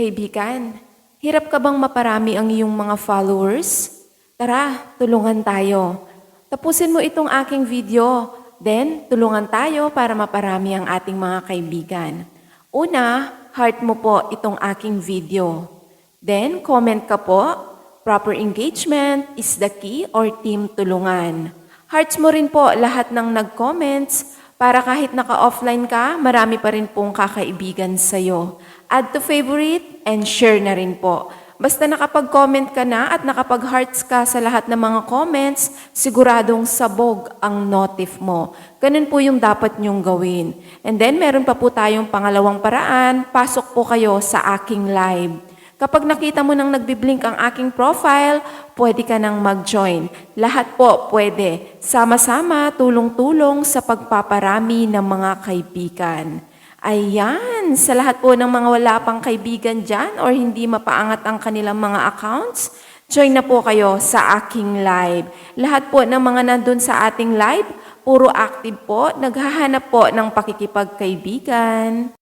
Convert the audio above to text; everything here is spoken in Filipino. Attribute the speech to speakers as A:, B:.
A: Kaibigan, hirap ka bang maparami ang iyong mga followers? Tara, tulungan tayo. Tapusin mo itong aking video, then tulungan tayo para maparami ang ating mga kaibigan. Una, heart mo po itong aking video. Then, comment ka po. Proper engagement is the key or team tulungan. Hearts mo rin po lahat ng nag-comments para kahit naka-offline ka, marami pa rin pong kakaibigan sa'yo. Add to favorite and share na rin po. Basta nakapag-comment ka na at nakapag-hearts ka sa lahat ng mga comments, siguradong sabog ang notif mo. Ganun po yung dapat nyong gawin. And then, meron pa po tayong pangalawang paraan, pasok po kayo sa aking live. Kapag nakita mo nang nagbiblink ang aking profile, pwede ka nang mag-join. Lahat po pwede. Sama-sama, tulong-tulong sa pagpaparami ng mga kaibigan. Ayan, sa lahat po ng mga wala pang kaibigan dyan or hindi mapaangat ang kanilang mga accounts, join na po kayo sa aking live. Lahat po ng mga nandun sa ating live, puro active po, naghahanap po ng pakikipagkaibigan.